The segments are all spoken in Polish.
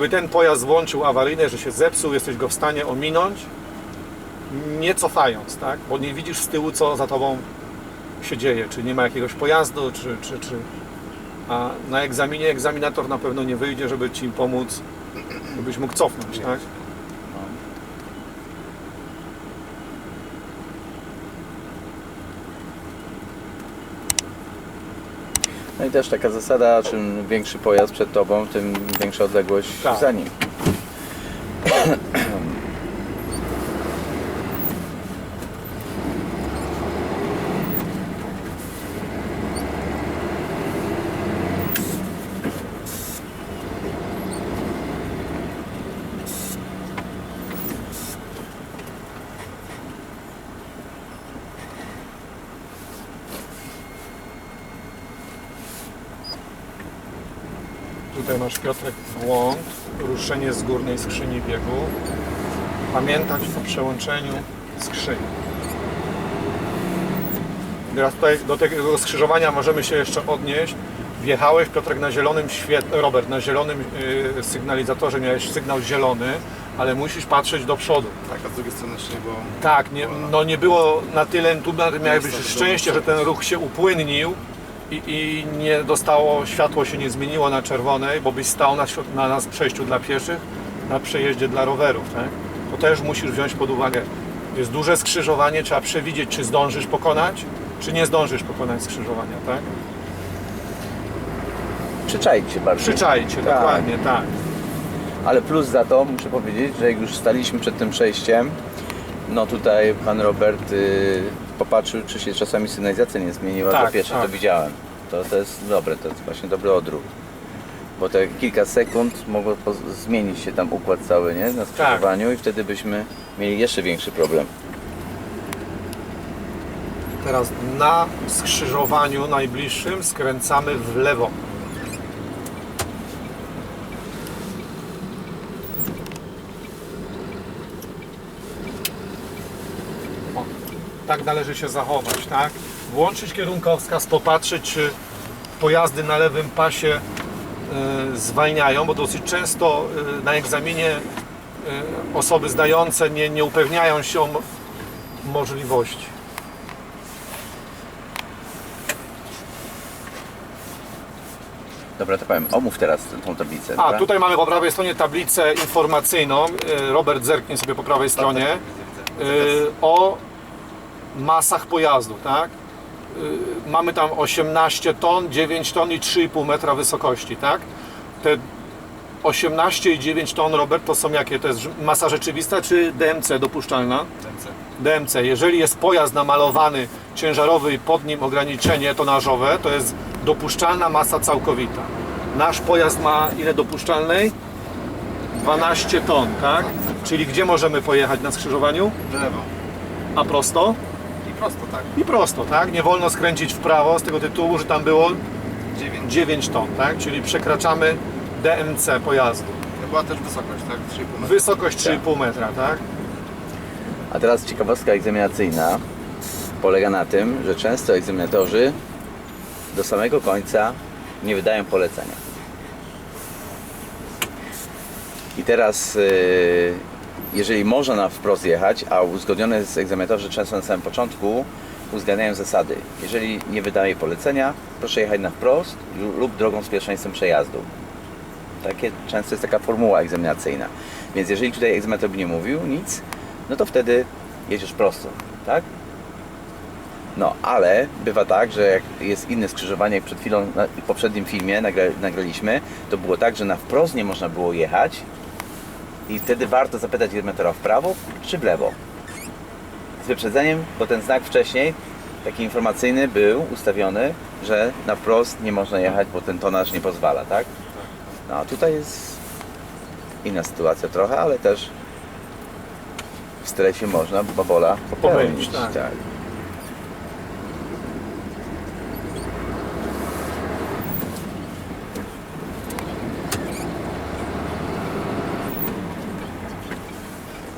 gdyby ten pojazd włączył awaryjne, że się zepsuł, jesteś go w stanie ominąć, nie cofając, tak? Bo nie widzisz z tyłu, co za tobą się dzieje, czy nie ma jakiegoś pojazdu, czy, czy, czy... A na egzaminie egzaminator na pewno nie wyjdzie, żeby ci pomóc, żebyś mógł cofnąć, tak? No i też taka zasada, czym większy pojazd przed tobą, tym większa odległość Tak. za nim. Tutaj masz Piotrek błąd, ruszenie z górnej skrzyni biegu. Pamiętać o przełączeniu skrzyni. Teraz tutaj do tego skrzyżowania możemy się jeszcze odnieść. Wjechałeś Piotrek na zielonym świetle, Robert, na zielonym y, sygnalizatorze miałeś sygnał zielony, ale musisz patrzeć do przodu. Tak, a z drugiej strony jeszcze nie było. Tak, nie, no nie było na tyle, tu miałeś szczęście, że ten ruch się upłynnił i, i nie dostało, światło się nie zmieniło na czerwonej, bo byś stał na, na nas przejściu dla pieszych, na przejeździe dla rowerów, tak? To też musisz wziąć pod uwagę. Jest duże skrzyżowanie, trzeba przewidzieć, czy zdążysz pokonać, czy nie zdążysz pokonać skrzyżowania, tak? Bardziej. Przyczaić się, Tak. dokładnie, tak. Ale plus za to muszę powiedzieć, że jak już staliśmy przed tym przejściem, no tutaj pan Robert y, popatrzył, czy się czasami sygnalizacja nie zmieniła. Tak, to pierwsze tak. to widziałem. To, to jest dobre, to jest właśnie dobry odruch. Bo te kilka sekund mogło zmienić się tam układ cały, nie? Na skrzyżowaniu i wtedy byśmy mieli jeszcze większy problem. Teraz na skrzyżowaniu najbliższym skręcamy w lewo. Tak należy się zachować, tak? Włączyć kierunkowskaz, popatrzeć, czy pojazdy na lewym pasie y, zwalniają, bo dosyć często y, na egzaminie y, osoby zdające nie, nie upewniają się o mo- możliwości. Dobra, to powiem, omów teraz tą tablicę. A, dobra? tutaj mamy po prawej stronie tablicę informacyjną. Robert zerknie sobie po prawej stronie. O masach pojazdu, tak? Y, Mamy tam 18 ton, 9 ton i 3,5 metra wysokości, tak? Te 18 i 9 ton, Robert, to są jakie? To jest masa rzeczywista czy DMC dopuszczalna? DMC. Jeżeli jest pojazd namalowany ciężarowy i pod nim ograniczenie tonażowe, to jest dopuszczalna masa całkowita. Nasz pojazd ma ile dopuszczalnej? 12 ton, tak? Czyli gdzie możemy pojechać na skrzyżowaniu? W lewo. A prosto? I prosto, tak. I prosto, tak? Nie wolno skręcić w prawo z tego tytułu, że tam było 9. 9 ton, tak? Czyli przekraczamy DMC pojazdu. To była też wysokość, tak? 3,5 metra. Wysokość 3,5 metra, tak? A teraz ciekawostka egzaminacyjna polega na tym, że często egzaminatorzy do samego końca nie wydają polecenia. I teraz, yy, jeżeli można na wprost jechać, a uzgodnione jest egzaminatorzy często na samym początku, uzgadniają zasady. Jeżeli nie wydaje polecenia, proszę jechać na wprost lub drogą z pierwszeństwem przejazdu. Takie, często jest taka formuła egzaminacyjna. Więc jeżeli tutaj egzaminator by nie mówił nic, no to wtedy jedziesz prosto, tak? No, ale bywa tak, że jak jest inne skrzyżowanie, jak przed chwilą w poprzednim filmie nagra, nagraliśmy, to było tak, że na wprost nie można było jechać i wtedy warto zapytać egzaminatora w prawo czy w lewo. Z wyprzedzeniem, bo ten znak wcześniej, taki informacyjny był ustawiony, że na wprost nie można jechać, bo ten tonaż nie pozwala, tak? No, a tutaj jest inna sytuacja trochę, ale też w stresie można babola popełnić. tak. tak.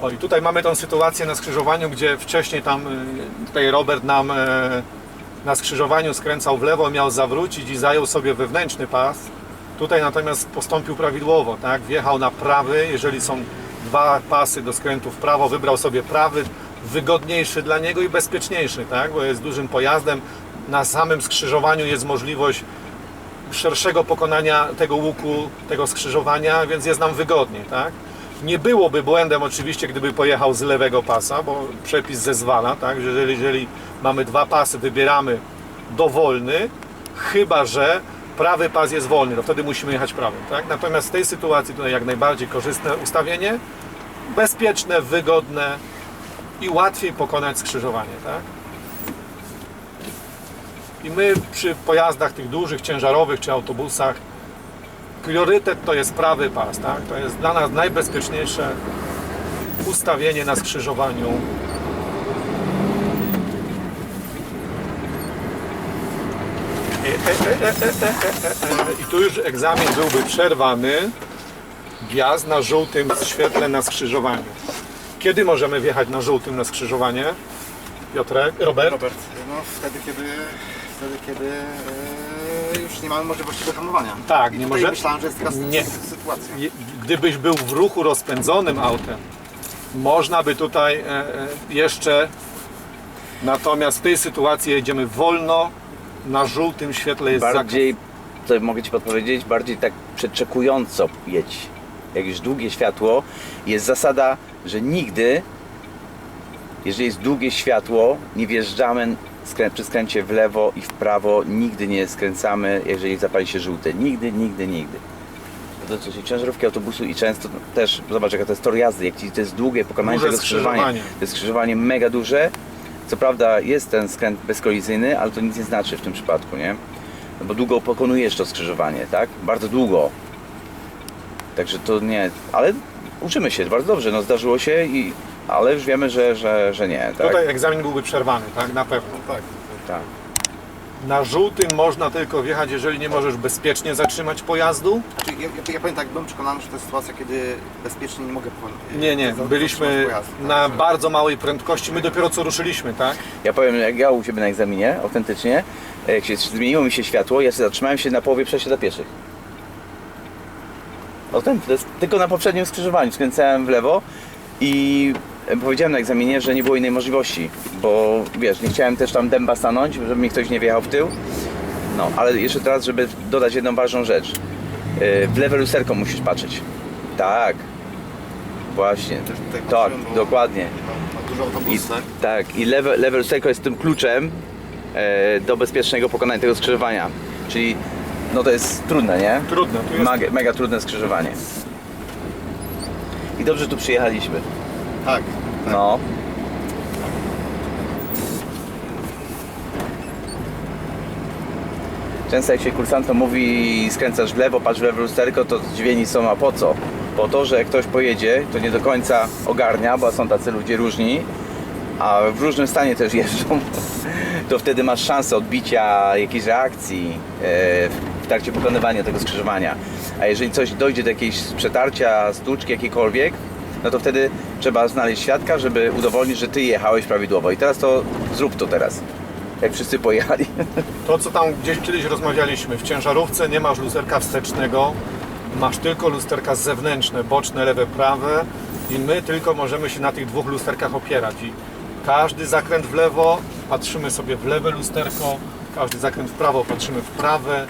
O i tutaj mamy tą sytuację na skrzyżowaniu, gdzie wcześniej tam y, tutaj Robert nam e, na skrzyżowaniu skręcał w lewo, miał zawrócić i zajął sobie wewnętrzny pas. Tutaj natomiast postąpił prawidłowo, tak? Wjechał na prawy, jeżeli są dwa pasy do skrętu w prawo, wybrał sobie prawy, wygodniejszy dla niego i bezpieczniejszy, tak? Bo jest dużym pojazdem. Na samym skrzyżowaniu jest możliwość szerszego pokonania tego łuku, tego skrzyżowania, więc jest nam wygodniej, tak? Nie byłoby błędem oczywiście, gdyby pojechał z lewego pasa, bo przepis zezwala, tak? Że jeżeli, jeżeli mamy dwa pasy, wybieramy dowolny, chyba że prawy pas jest wolny, to wtedy musimy jechać prawym, tak? Natomiast w tej sytuacji tutaj jak najbardziej korzystne ustawienie, bezpieczne, wygodne i łatwiej pokonać skrzyżowanie, tak? I my przy pojazdach tych dużych, ciężarowych czy autobusach priorytet to jest prawy pas, tak? To jest dla nas najbezpieczniejsze ustawienie na skrzyżowaniu. E, e, e, e, e, e, e, e. I tu już egzamin byłby przerwany. Wjazd na żółtym świetle na skrzyżowaniu. Kiedy możemy wjechać na żółtym na skrzyżowanie? Piotrek, Robert? Robert, no wtedy kiedy, wtedy kiedy e, już nie mamy możliwości wyhamowania. Tak, I nie tutaj może- myślałem, że jest taka Nie. nie. sytuacja. Je- Gdybyś był w ruchu rozpędzonym autem, można by tutaj e, e, jeszcze. Natomiast w tej sytuacji jedziemy wolno, na żółtym świetle jest zakaz. Bardziej, to mogę Ci podpowiedzieć, bardziej tak przeczekująco jedź. Jak już długie światło, jest zasada, że nigdy, jeżeli jest długie światło, nie wjeżdżamy skrę- przy skręcie w lewo i w prawo, nigdy nie skręcamy, jeżeli zapali się żółte. Nigdy, nigdy, nigdy. To dotyczy ciężarówki, autobusu i często też, zobacz jaka to jest tor jazdy, jak ci to jest długie pokonanie Duże tego skrzyżowania. skrzyżowanie. To jest skrzyżowanie mega duże. Co prawda jest ten skręt bezkolizyjny, ale to nic nie znaczy w tym przypadku, nie? No bo długo pokonujesz to skrzyżowanie, tak? Bardzo długo. Także to nie, ale uczymy się bardzo dobrze, no zdarzyło się i ale już wiemy, że, że, że nie, tak? Tutaj egzamin byłby przerwany, tak? Na pewno. Tak. tak. Na żółtym można tylko wjechać, jeżeli nie możesz bezpiecznie zatrzymać pojazdu. Znaczy, ja, ja, ja powiem tak, byłem przekonany, że to jest sytuacja, kiedy bezpiecznie nie mogę po- Nie, nie, zatrzymać byliśmy pojazdu, tak, na że- bardzo małej prędkości. My dopiero co ruszyliśmy, tak? Ja powiem, jak ja u Ciebie na egzaminie, autentycznie, jak się zmieniło mi się światło, ja się zatrzymałem się na połowie przejścia dla pieszych. Autentycznie, to jest tylko na poprzednim skrzyżowaniu skręcałem w lewo i powiedziałem na egzaminie, że nie było innej możliwości, bo wiesz, nie chciałem też tam dęba stanąć, żeby mi ktoś nie wjechał w tył. No, ale jeszcze teraz, żeby dodać jedną ważną rzecz. Yy, W lewe lusterko musisz patrzeć. Tak. Właśnie. Tak, bo- dokładnie. Ma, ma dużo I, autobusów, tak? tak, i lewe, lewe lusterko jest tym kluczem e, do bezpiecznego pokonania tego skrzyżowania. Czyli no to jest trudne, nie? Trudne, Mega, mega trudne skrzyżowanie. I dobrze tu przyjechaliśmy. Tak. No. Często jak się kursantom mówi skręcasz w lewo, patrz w lewo lusterko, to zdziwieni są, a po co? Po to, że jak ktoś pojedzie, to nie do końca ogarnia, bo są tacy ludzie różni, a w różnym stanie też jeżdżą, to wtedy masz szansę odbicia jakiejś reakcji e, w trakcie pokonywania tego skrzyżowania. A jeżeli coś dojdzie do jakiegoś przetarcia, stłuczki jakiejkolwiek, no to wtedy trzeba znaleźć świadka, żeby udowodnić, że ty jechałeś prawidłowo. I teraz to zrób to teraz. Jak wszyscy pojechali. To, co tam gdzieś kiedyś rozmawialiśmy, w ciężarówce nie masz lusterka wstecznego, masz tylko lusterka zewnętrzne, boczne, lewe, prawe i my tylko możemy się na tych dwóch lusterkach opierać. I każdy zakręt w lewo patrzymy sobie w lewe lusterko, każdy zakręt w prawo patrzymy w prawe.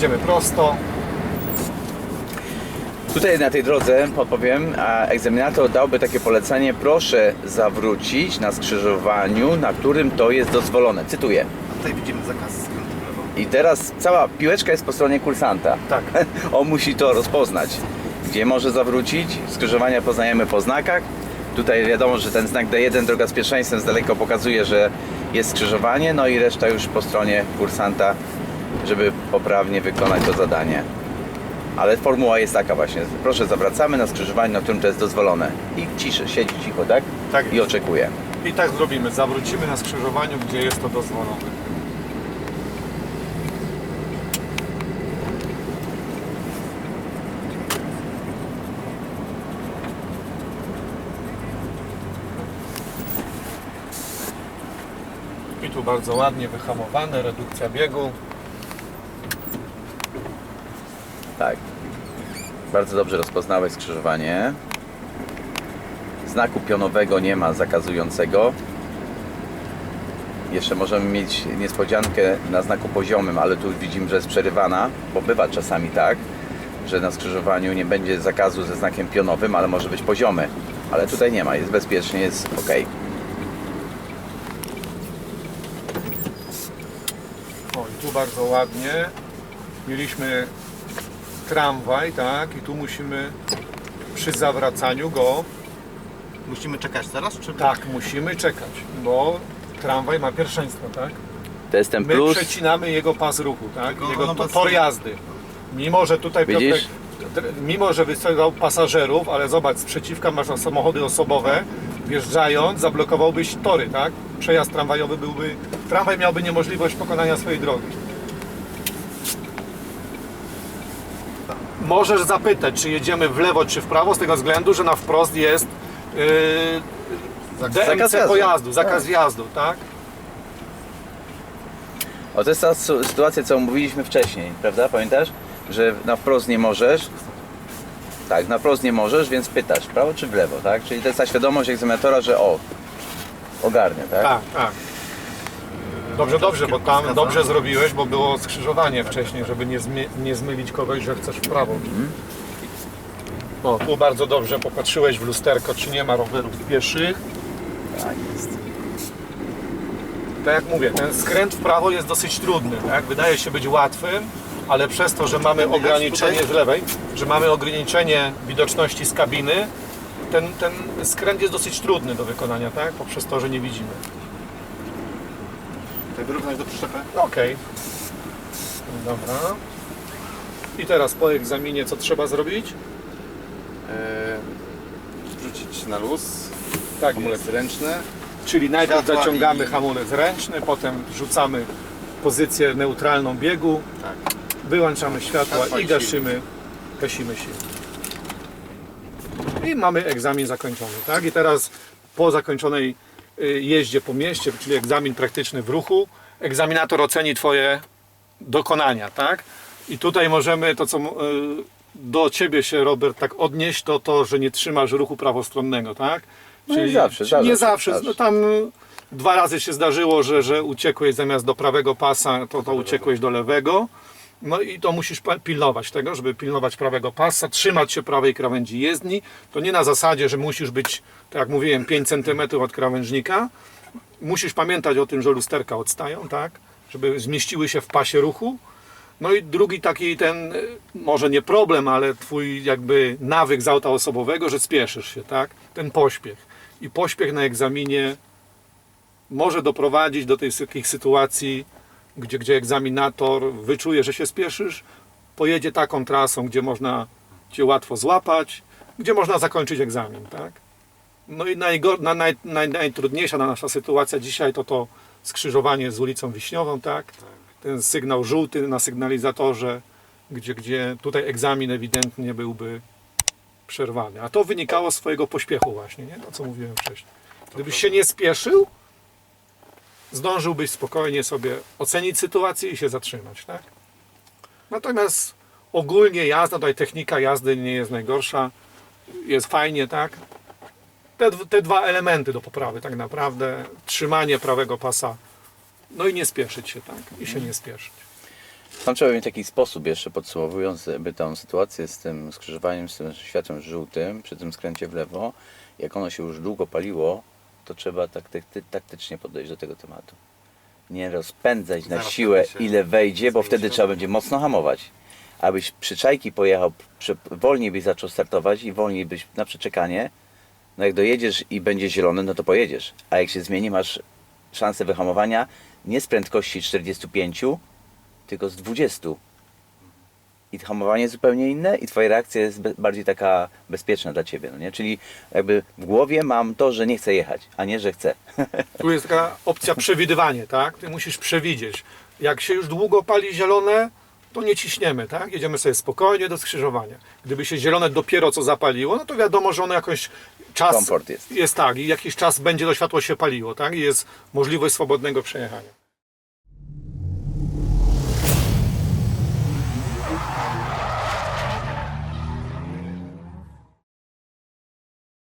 Jedziemy prosto. Tutaj na tej drodze podpowiem, a egzaminator dałby takie polecenie, proszę zawrócić na skrzyżowaniu, na którym to jest dozwolone. Cytuję. A tutaj widzimy zakaz skrętu w lewo. I teraz cała piłeczka jest po stronie kursanta. Tak. On musi to rozpoznać. Gdzie może zawrócić? Skrzyżowania poznajemy po znakach. Tutaj wiadomo, że ten znak D1, droga z pierwszeństwem, z daleka pokazuje, że jest skrzyżowanie, no i reszta już po stronie kursanta, żeby poprawnie wykonać to zadanie. Ale formuła jest taka właśnie. Proszę, zawracamy na skrzyżowaniu, na którym to jest dozwolone. I ciszę, siedzi cicho, tak? Tak I oczekuje. I tak zrobimy. Zawrócimy na skrzyżowaniu, gdzie jest to dozwolone. I tu bardzo ładnie wyhamowane, redukcja biegu. Tak. Bardzo dobrze rozpoznałeś skrzyżowanie. Znaku pionowego nie ma zakazującego. Jeszcze możemy mieć niespodziankę na znaku poziomym, ale tu widzimy, że jest przerywana, bo bywa czasami tak, że na skrzyżowaniu nie będzie zakazu ze znakiem pionowym, ale może być poziomy. Ale tutaj nie ma, jest bezpiecznie, jest ok. O, i tu bardzo ładnie. Mieliśmy tramwaj, tak? I tu musimy przy zawracaniu go, Musimy czekać teraz, czy... tak, musimy czekać, bo tramwaj ma pierwszeństwo, tak? To jest ten My plus. przecinamy jego pas ruchu, tak? Tylko Jego ono to, bez- tor jazdy. Mimo, że tutaj Widzisz? Piotrek, dr- mimo, że wystawiał pasażerów, ale zobacz, z przeciwka masz na samochody osobowe, wjeżdżając zablokowałbyś tory, tak? Przejazd tramwajowy byłby, tramwaj miałby niemożliwość pokonania swojej drogi. Możesz zapytać, czy jedziemy w lewo, czy w prawo, z tego względu, że na wprost jest yy, Zakaz jazdy. pojazdu, zakaz wjazdu, tak? O, to jest ta su- sytuacja, co mówiliśmy wcześniej, prawda? Pamiętasz? Że na wprost nie możesz. Tak, na wprost nie możesz, więc pytasz, w prawo czy w lewo, tak? Czyli to jest ta świadomość egzaminatora, że o, ogarnie, tak? Tak, tak. Dobrze, dobrze, bo tam dobrze zrobiłeś, bo było skrzyżowanie wcześniej, żeby nie, zmi- nie zmylić kogoś, że chcesz w prawo. O, tu bardzo dobrze popatrzyłeś w lusterko, czy nie ma rowerów pieszych. Tak jest. Tak jak mówię, ten skręt w prawo jest dosyć trudny, tak? Wydaje się być łatwym, ale przez to, że mamy ograniczenie z lewej, że mamy ograniczenie widoczności z kabiny, ten, ten skręt jest dosyć trudny do wykonania, tak? Poprzez to, że nie widzimy. Tutaj wyrównać do przyczepy. Okej. Dobra. I teraz po egzaminie co trzeba zrobić? Wrzucić na luz. Tak Hamulec ręczny. Czyli najpierw Światła zaciągamy i- hamulec ręczny, potem rzucamy pozycję neutralną biegu, Tak. wyłączamy światła Światła i i gasimy, gasimy się. I mamy egzamin zakończony, tak? I teraz po zakończonej jeździe po mieście, czyli egzamin praktyczny w ruchu, egzaminator oceni Twoje dokonania, tak? I tutaj możemy to, co y, do Ciebie się, Robert, tak odnieść, to to, że nie trzymasz ruchu prawostronnego, tak? No nie zawsze, zdarza nie zawsze. zdarza No tam y, dwa razy się zdarzyło, że, że uciekłeś zamiast do prawego pasa, to, to uciekłeś do lewego. No i to musisz pilnować tego, żeby pilnować prawego pasa, trzymać się prawej krawędzi jezdni. To nie na zasadzie, że musisz być, tak jak mówiłem, 5 cm od krawężnika. Musisz pamiętać o tym, że lusterka odstają, tak? Żeby zmieściły się w pasie ruchu. No i drugi taki ten, y, może nie problem, ale twój jakby nawyk z auta osobowego, że spieszysz się, tak? Ten pośpiech. I pośpiech na egzaminie może doprowadzić do tej takich sytuacji, gdzie, gdzie egzaminator wyczuje, że się spieszysz, pojedzie taką trasą, gdzie można cię łatwo złapać, gdzie można zakończyć egzamin, tak? No i najgor, na, naj, naj, najtrudniejsza nasza sytuacja dzisiaj to to skrzyżowanie z ulicą Wiśniową, tak? Ten sygnał żółty na sygnalizatorze, gdzie, gdzie tutaj egzamin ewidentnie byłby przerwany. A to wynikało z swojego pośpiechu właśnie, nie? To co mówiłem wcześniej. Gdybyś się nie spieszył, zdążyłbyś spokojnie sobie ocenić sytuację i się zatrzymać, tak? Natomiast ogólnie jazda, tutaj technika jazdy nie jest najgorsza, jest fajnie, tak? Te, te dwa elementy do poprawy tak naprawdę, trzymanie prawego pasa, no i nie spieszyć się, tak? I się nie spieszyć. Tam trzeba mieć taki sposób jeszcze podsumowując jakby tą sytuację z tym skrzyżowaniem, z tym światłem żółtym, przy tym skręcie w lewo, jak ono się już długo paliło, to trzeba takty, taktycznie podejść do tego tematu. Nie rozpędzać na Zaraz siłę się ile wejdzie, bo wtedy trzeba będzie mocno hamować. Abyś przyczajki pojechał, prze, wolniej byś zaczął startować i wolniej byś na przeczekanie, no jak dojedziesz i będzie zielony, no to pojedziesz. A jak się zmieni, masz szansę wyhamowania nie z prędkości 45, tylko z 20. I hamowanie jest zupełnie inne i twoja reakcja jest bardziej taka bezpieczna dla ciebie, no nie? Czyli jakby w głowie mam to, że nie chcę jechać, a nie, że chcę. Tu jest taka opcja przewidywanie, tak? Ty musisz przewidzieć. Jak się już długo pali zielone, to nie ciśniemy, tak? Jedziemy sobie spokojnie do skrzyżowania. Gdyby się zielone dopiero co zapaliło, no to wiadomo, że ono jakoś czas komfort jest. jest tak i jakiś czas będzie to światło się paliło, tak? I jest możliwość swobodnego przejechania.